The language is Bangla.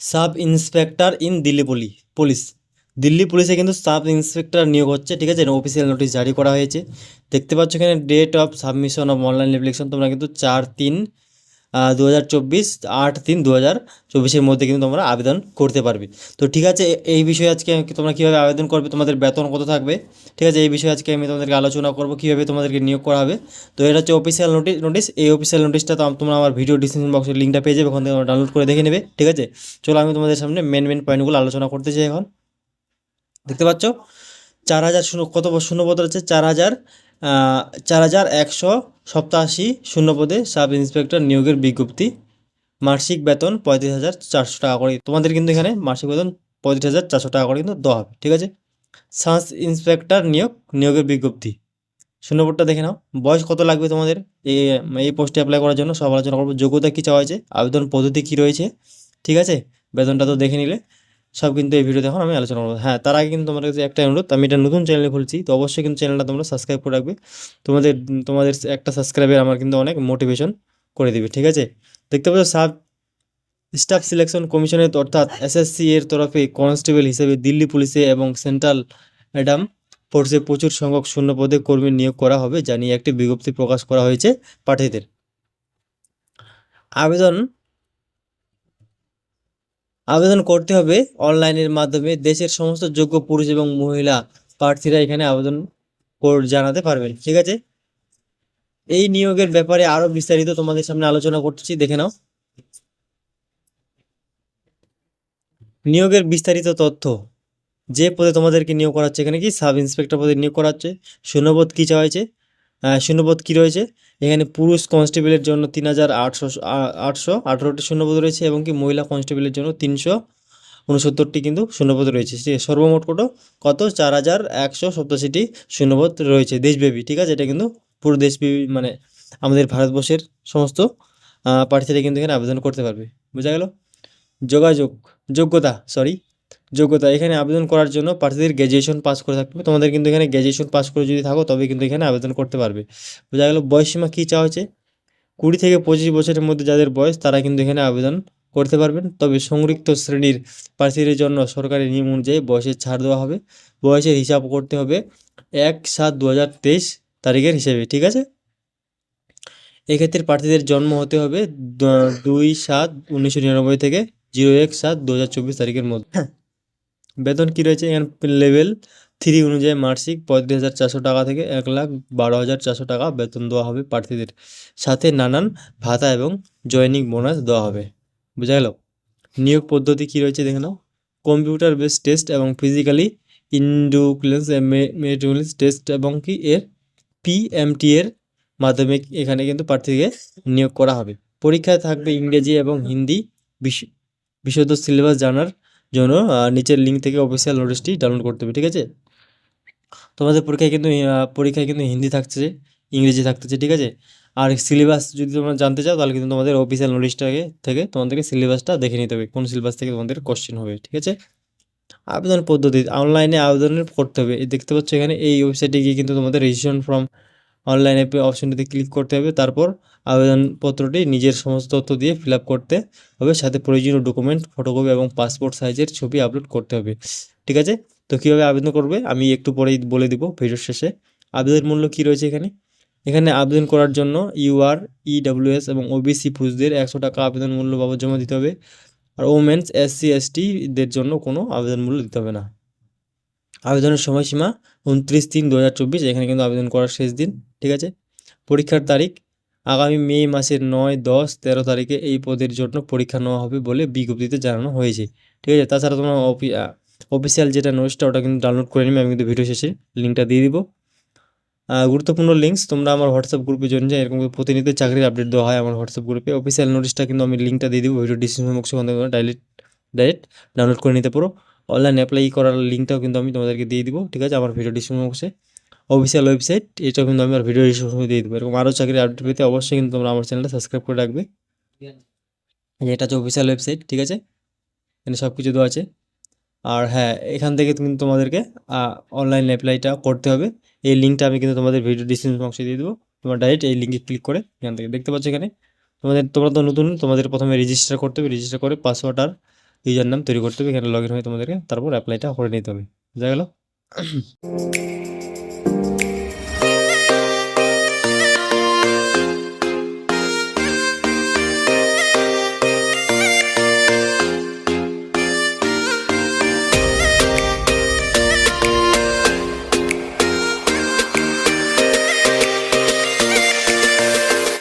সাব ইন্সপেক্টর ইন দিল্লি পুলি, পুলিশ। দিল্লি পুলিশে কিন্তু সাব ইন্সপেক্টর নিয়োগ হচ্ছে, ঠিক আছে? অফিসিয়াল নোটিশ জারি করা হয়েছে। দেখতে পাচ্ছ এখানে date of submission of online application তোমরা কিন্তু চার তিন দু হাজার চব্বিশ, আট তিন দু হাজার চব্বিশের মধ্যে কিন্তু তোমরা আবেদন করতে পারবে। তো ঠিক আছে, এই বিষয়ে আজকে তোমরা কীভাবে আবেদন করবে, তোমাদের বেতন কত থাকবে? ঠিক আছে, এই বিষয়ে আজকে আমি তোমাদেরকে আলোচনা করব, কীভাবে তোমাদেরকে নিয়োগ করা হবে। তো এটা হচ্ছে অফিসিয়াল নোটিশ নোটিশ এই অফিসিয়াল নোটিশটা তো তোমরা আমার ভিডিও ডিসক্রিপশন বক্সের লিঙ্কটা পেয়ে যাবে, ওখান থেকে ডাউনলোড করে দেখে নেবে। ঠিক আছে, চলো আমি তোমাদের সামনে মেন মেন পয়েন্টগুলো আলোচনা করতে চাই এখন। দেখতে পাচ্ছ, চার হাজার শূন্য কত শূন্য পদ আছে চার হাজার চার হাজার একশো সপ্তাশি শূন্য পদে সাব ইন্সপেক্টর নিয়োগের বিজ্ঞপ্তি। মাসিক বেতন পঁয়ত্রিশ হাজার চারশো টাকা করে। তোমাদের কিন্তু এখানে মাসিক বেতন পঁয়ত্রিশ হাজার চারশো টাকা করে কিন্তু দেওয়া হবে, ঠিক আছে? সাব ইন্সপেক্টর নিয়োগ, নিয়োগের বিজ্ঞপ্তি। শূন্য পদটা দেখে নাও। বয়স কত লাগবে তোমাদের? এই এই পোস্টে অ্যাপ্লাই করার জন্য সব আলোচনা করব। যোগ্যতা কী চাওয়া হয়েছে? আবেদন পদ্ধতি কী রয়েছে? ঠিক আছে? বেতনটা তো দেখে নিলে। সব কিন্তু এই ভিডিও দেখুন আমি আলোচনা করব। হ্যাঁ তার আগে কিন্তু তোমার কাছে একটা অনুরোধ, আমি এটা নতুন চ্যানেলে খুলছি, তো অবশ্যই কিন্তু চ্যানেলটা তোমরা সাবস্ক্রাইব করে রাখবে। তোমাদের তোমাদের একটা সাবস্ক্রাইবের আমার কিন্তু অনেক মোটিভেশন করে দিবে, ঠিক আছে? দেখতে পাচ্ছ, সাব স্টাফ সিলেকশন কমিশনের অর্থাৎ এসএসসি এর তরফে কনস্টেবল হিসেবে দিল্লি পুলিশে এবং সেন্ট্রাল অ্যাডাম ফোর্সে প্রচুর সংখ্যক শূন্য পদে কর্মী নিয়োগ করা হবে, যা নিয়ে একটি বিজ্ঞপ্তি প্রকাশ করা হয়েছে প্রার্থীদের আবেদন আবেদন করতে হবে অনলাইনের মাধ্যমে। দেশের সমস্ত যোগ্য পুরুষ এবং মহিলা প্রার্থীরা এখানে আবেদন জানাতে পারবেন, ঠিক আছে? এই নিয়োগের ব্যাপারে আরও বিস্তারিত তোমাদের সামনে আলোচনা করতেছি, দেখে নাও। নিয়োগের বিস্তারিত তথ্য। যে পদে তোমাদেরকে নিয়োগ করা হচ্ছে এখানে কি? সাব ইন্সপেক্টর পদে নিয়োগ করা হচ্ছে শূন্যপদ কী চাওয়া হয়েছে শূন্যপদ কী রয়েছে? এখানে পুরুষ কনস্টেবলের জন্য তিন হাজার আটশো আটশো, আঠেরোটি শূন্যপদ রয়েছে এবং কি মহিলা কনস্টেবলের জন্য তিনশো উনসত্তরটি কিন্তু শূন্যপদ রয়েছে? সর্বমোট কত? কত? চার হাজার একশো সপ্তাশিটি শূন্যপদ রয়েছে দেশব্যাপী, ঠিক আছে? এটা কিন্তু পুরো দেশব্যাপী মানে আমাদের ভারতবর্ষের সমস্ত প্রার্থীরা কিন্তু এখানে আবেদন করতে পারবে। বোঝা গেল? যোগাযোগ, যোগ্যতা সরি যোগ্যতা। এখানে আবেদন করার জন্য প্রার্থীদের গ্র্যাজুয়েশন পাস করে থাকতে হবে। তোমাদের কিন্তু এখানে গ্র্যাজুয়েশন পাস করে যদি থাকো, তবে কিন্তু এখানে আবেদন করতে পারবে। বোঝা গেল বয়সীমা কী চাওয়া হয়েছে? কুড়ি থেকে পঁচিশ বছরের মধ্যে যাদের বয়স, তারা কিন্তু এখানে আবেদন করতে পারবেন। তবে সংরক্ষিত শ্রেণির প্রার্থীদের জন্য সরকারি নিয়ম অনুযায়ী বয়সের ছাড় দেওয়া হবে। বয়সের হিসাব করতে হবে এক সাত দু তারিখের হিসেবে, ঠিক আছে? এক্ষেত্রে প্রার্থীদের জন্ম হতে হবে দুই সাত উনিশশো নিরানব্বই থেকে জিরো এক সাত দু তারিখের মধ্যে। বেতন কী রয়েছে এখানে লেভেল? থ্রি অনুযায়ী মাসিক পঁয়ত্রিশ হাজার চারশো টাকা থেকে এক লাখ বারো হাজার চারশো টাকা বেতন দেওয়া হবে প্রার্থীদের। সাথে নানান ভাতা এবং জয়নিং বোনাস দেওয়া হবে। বোঝা গেল? নিয়োগ পদ্ধতি কী রয়েছে দেখে নাও। কম্পিউটার বেস টেস্ট এবং ফিজিক্যালি ইন্ডুক্লেন্স মেটুলেন্স টেস্ট এবং কি এর পিএমটি এর মাধ্যমে এখানে কিন্তু প্রার্থীকে নিয়োগ করা হবে। পরীক্ষায় থাকবে ইংরেজি এবং হিন্দি বিশ- বিশদ সিলেবাস জানার জন্য নিচের লিঙ্ক থেকে অফিসিয়াল নোটিশটি ডাউনলোড করতে হবে, ঠিক আছে? তোমাদের পরীক্ষায় কিন্তু পরীক্ষায় কিন্তু হিন্দি থাকছে, ইংরেজি থাকতেছে, ঠিক আছে? আর সিলেবাস যদি তোমরা জানতে চাও, তাহলে কিন্তু তোমাদের অফিসিয়াল নোটিশটাকে থেকে তোমাদেরকে সিলেবাসটা দেখে নিতে হবে, কোন সিলেবাস থেকে তোমাদের কোশ্চেন হবে, ঠিক আছে? আবেদন পদ্ধতি অনলাইনে আবেদন করতে হবে দেখতে পাচ্ছ এখানে, এই ওয়েবসাইটে গিয়ে কিন্তু তোমাদের রেজিস্ট্রেশন ফর্ম অনলাইন অ্যাপে অপশনটিতে ক্লিক করতে হবে, তারপর আবেদনপত্রটি নিজের সমস্ত তথ্য দিয়ে ফিল করতে হবে, সাথে প্রয়োজনীয় ডকুমেন্ট ফটোকপি এবং পাসপোর্ট সাইজের ছবি আপলোড করতে হবে। ঠিক আছে? তো কীভাবে আবেদন করবে? আমি একটু পরেই বলে দিব ভিডিওর শেষে। আবেদন মূল্য কী রয়েছে এখানে? এখানে আবেদন করার জন্য ইউআর ইডাব্লিউএস এবং ওবিসি পুরুষদের একশো টাকা আবেদন মূল্য বাবদ জমা দিতে হবে। আর ওমেন্স এসসি এসটিদের জন্য কোনো আবেদন মূল্য দিতে হবে না। আবেদনের সময়সীমা উনত্রিশ তিন দু এখানে কিন্তু আবেদন করার শেষ দিন, ঠিক আছে? পরীক্ষার তারিখ, আগামী মে মাসের নয়, দশ, তেরো তারিখে এই পদের জন্য পরীক্ষা নেওয়া হবে বলে বিজ্ঞপ্তিতে জানানো হয়েছে, ঠিক আছে? তাছাড়া তোমার অফিসিয়াল যেটা নোটসটা ওটা কিন্তু ডাউনলোড করে নিবে, আমি কিন্তু ভিডিও শেষে লিঙ্কটা দিয়ে দিব। গুরুত্বপূর্ণ লিঙ্কস তোমরা আমার হোয়াটসঅ্যাপ গ্রুপে জয়েন যায় এরকম প্রতিনিয়ত চাকরির আপডেট দেওয়া হয় আমার হোয়াটসঅ্যাপ গ্রুপে অফিসিয়াল নোটিশটা কিন্তু আমি লিঙ্কটা দিয়ে দিব ভিডিও ডিসক্রিপশন বক্সে ডাইরেক্ট ডাইরেক্ট ডাউনলোড করে নিতে পারো। অনলাইন অ্যাপ্লাই করার লিঙ্কটাও কিন্তু আমি তোমাদেরকে দিয়ে দিব, ঠিক আছে? আমার ভিডিও ডিসক্রিপশন বক্সে অফিসিয়াল ওয়েবসাইট এটাও কিন্তু আমি আমার ভিডিও ডিসক্রিপশনে দিয়ে দেবো। এরকম আরও চাকরির আপডেট পেতে অবশ্যই কিন্তু তোমরা আমার চ্যানেলটা সাবস্ক্রাইব করে রাখবে। এটা হচ্ছে অফিসিয়াল ওয়েবসাইট ঠিক আছে? এখানে সব কিছু দেওয়া আছে। আর হ্যাঁ এখান থেকে কিন্তু তোমাদেরকে অনলাইন অ্যাপ্লাইটা করতে হবে। এই লিঙ্কটা আমি কিন্তু তোমাদের ভিডিও ডিসক্রিপশন বক্সে দিয়ে দেবো। তোমরা ডাইরেক্ট এই লিঙ্কে ক্লিক করে এখান থেকে দেখতে পাচ্ছ এখানে। তোমাদের, তোমরা তো নতুন, তোমাদের প্রথমে রেজিস্টার করতে হবে। রেজিস্টার করে পাসওয়ার্ড আর ইউজার নাম তৈরি করতে হবে, এখানে লগ ইন হয়ে তোমাদেরকে তারপর অ্যাপ্লাইটা করে নিতে হবে। বুঝা গেল?